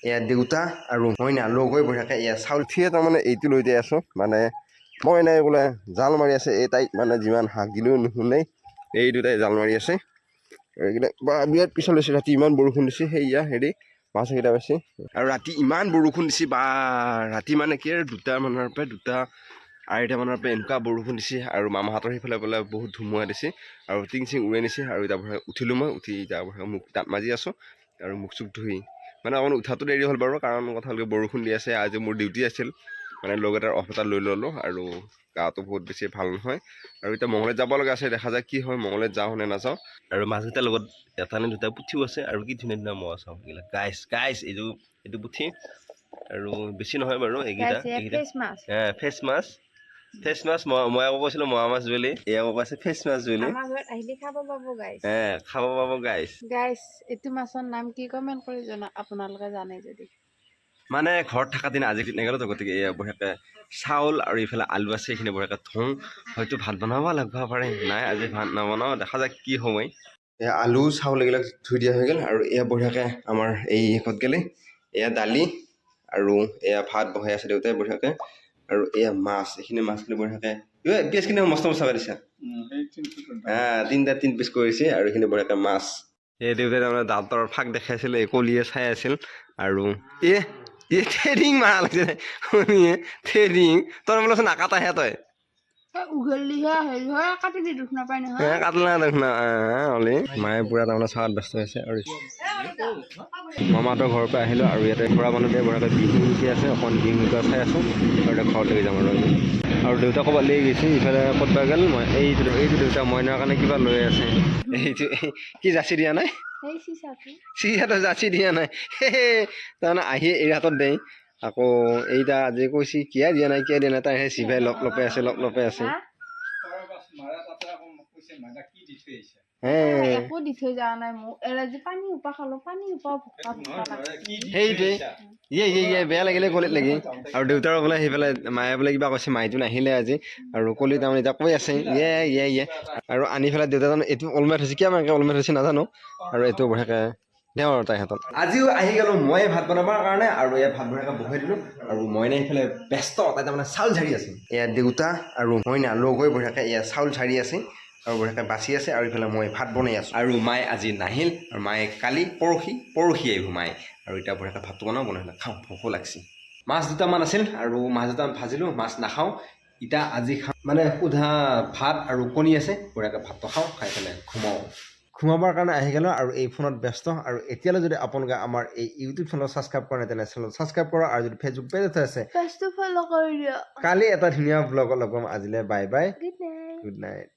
এয়া দেউতা আৰু মইনা লগ হৈ বহি থাকে। এয়া চাউল ঠিয়ে তাৰমানে এইটো লৈ যাই আছোঁ। মানে মইনাই বোলে জাল মাৰি আছে। এই তাইক মানে যিমান হাক দিলেও নুশুনে এই দুটাই জাল মাৰি আছে। এইকেইটা বা বিৰাট পিছল হৈছে ৰাতি ইমান বৰষুণ দিছে। সেয়া হেৰি মাছ এইকেইটা পাইছে। আৰু ৰাতি ইমান বৰষুণ দিছে বা ৰাতি মানে কি আৰু দুটা মানৰ পৰা দুটা আঢ়ৈটা মানৰ পৰা এনেকুৱা বৰষুণ দিছে। আৰু মামাহঁতৰ সেইফালে বোলে বহুত ধুমুহা দিছে। আৰু টিং চিং উৰাই নিছে। আৰু এতিয়া উঠিলোঁ মই। উঠি এতিয়া মুখ দাঁত মাজি আছোঁ। আৰু মুখ চুখ ধুই মানে অকণ উঠাটো দেৰি হ'ল বাৰু কাৰণ কথা হ'ল কি বৰষুণ দি আছে আজি মোৰ ডিউটি আছিল। মানে লগ এটাৰ অফ এটা লৈ ল'লোঁ আৰু গাটো বহুত বেছি ভালো নহয়। আৰু এতিয়া মঙলত যাব লগা আছে দেখা যায় কি হয় মঙলত যাওঁ নে নাযাওঁ। আৰু মাছকেইটাৰ লগত এটা নে দুটা পুঠিও আছে আৰু কি ধুনীয়া ধুনীয়া মহ চাওঁ এইবিলাক গাইছ গাইছ এইটো এইটো পুঠি। আৰু বেছি নহয় বাৰু এইকেইটা এইকেইটা। ফেচ মাছ ফেচ মাছ মই আকৌ কৈছিলোঁ মোৱা মাছ বুলি। এই আকৌ কৈছে ফেচ মাছ বুলি। আহিলে খাব পাব গাইছ হে খাব পাব গাইছ গাইছ এইটো মাছৰ নাম কি কমেণ্ট কৰি জনাওক আপোনালোকে জানে যদি। মানে ঘৰত থকা দিন আজি নেগেলতো গতিকে এয়া বঢ়িয়াকৈ চাউল আৰু ইফালে আলু আছে এইখিনি বঢ়িয়াকৈ থওঁ। হয়তো ভাত বনাব লাগিব পাৰে। নাই আজি ভাত নবনাওঁ দেখা যায় কি সময় এয়া আলু চাউল এইবিলাক ধুই দিয়া হৈ গ'ল আৰু এয়া বঢ়িয়াকৈ আমাৰ এই শেষত গ'লে। এয়া দালি আৰু এয়া ভাত বহাই আছে দেউতাই বঢ়িয়াকৈ। আৰু এয়া মাছ এইখিনি মাছখিনি বঢ়িয়াকৈ ঐ পিঁয়াজখিনি মস্ত মস্ত দিছা। হা তিনিটা তিন পিচ কৰিছে আৰু এইখিনি বঢ়িয়াকৈ মাছ। এই দেউতাই তাৰমানে দাঁতৰ ফাক দেখাইছিলে এই কলিয়ে চাই আছিল। আৰু এ এ থেৰিং মাৰা লাগিছে শুনিয়ে থেৰিং তই বোলে নাকাটাহে তই। দুখ অলি মায়ে পুৰা তাৰমানে চাৱাত ব্যস্ত হৈছে আৰু মামাহঁতৰ ঘৰৰ পৰা আহিলোঁ আৰু ইয়াতে খুৰা মানুহটোৱে বঢ়িয়াকৈ বিহু শিকি আছে অকণ বিহু শিকা চাই আছোঁ আৰু এতিয়া ঘৰত লাগি যাম আৰু। আৰু দেউতা ক'ৰবাত লৈ গৈছে ইফালে ক'তবা গ'ল মই এইটো এইটো দেউতা মইনাৰ কাৰণে কিবা লৈ আছে। এইটো কি যাচি দিয়া নাই? চিৰিয়াটো যাচি দিয়া নাই। তাৰমানে আহি এই হাতত দেই। আকৌ এইটা আজি কৈছি কিয় দিয়া নাই কিয় দিয়া নাই তাই সেই চিভাই লপ লপে আছে। লপ লপে আছে ইয়ে ইয়ে ইয়ে বেয়া লাগিলে কলিত লাগি। আৰু দেউতাৰ বোলে সেইফালে মায়ে বোলে কিবা কৈছে মাইটো নাহিলে আজি। আৰু কলি তাৰমানে এতিয়া কৈ আছে। ইয়ে ইয়ে ইয়ে। আৰু আনি পেলাই দেউতা তাৰমানে এইটো অলমেট হৈছে কিয় মাকে অলমেট হৈছে নাজানো। আৰু এইটো বঢ়িয়াকৈ আজিও আহি গ'লোঁ ময়ে ভাত বনাবৰ কাৰণে আৰু এয়া ভাত বঢ়িয়াকৈ বহাই দিলোঁ আৰু মইনা এইফালে ব্যস্ত তাই তাৰমানে চাউল ঝাৰি আছে। এয়া দেউতা আৰু মইনা লগ হৈ বঢ়িয়াকৈ এয়া চাউল ঝাৰি আছে আৰু বঢ়িয়াকৈ বাচি আছে আৰু ইফালে মই ভাত বনাই আছোঁ। আৰু মায়ে আজি নাহিল আৰু মায়ে কালি পৰহি পৰহি আহিব মায়ে। আৰু এতিয়া বঢ়িয়াকৈ ভাতটো বনাওঁ বনাই পেলাই খাওঁ ভোকো লাগছি। মাছ দুটামান আছিল আৰু মাছ দুটামান ভাজিলোঁ মাছ নাখাওঁ। এতিয়া আজি খাওঁ মানে সোধা ভাত আৰু কণী আছে বঢ়িয়াকৈ ভাতটো খাওঁ খাই পেলাই ঘুমাওঁ। ঘুমাবৰ কাৰণে আহি গ'লোঁ আৰু এই ফোনত ব্যস্ত। আৰু এতিয়ালৈ যদি আপোনালোকে আমাৰ এই ইউটিউব চেনেল ছাবস্ক্ৰাইব কৰা নাই তেনে চেনেল ছাবস্ক্ৰাইব কৰা আৰু যদি ফেচবুক পেজত আছে কালি এটা ধুনীয়া ব্লগত লগ পাম আজিলৈ বাই বাই গুড নাইট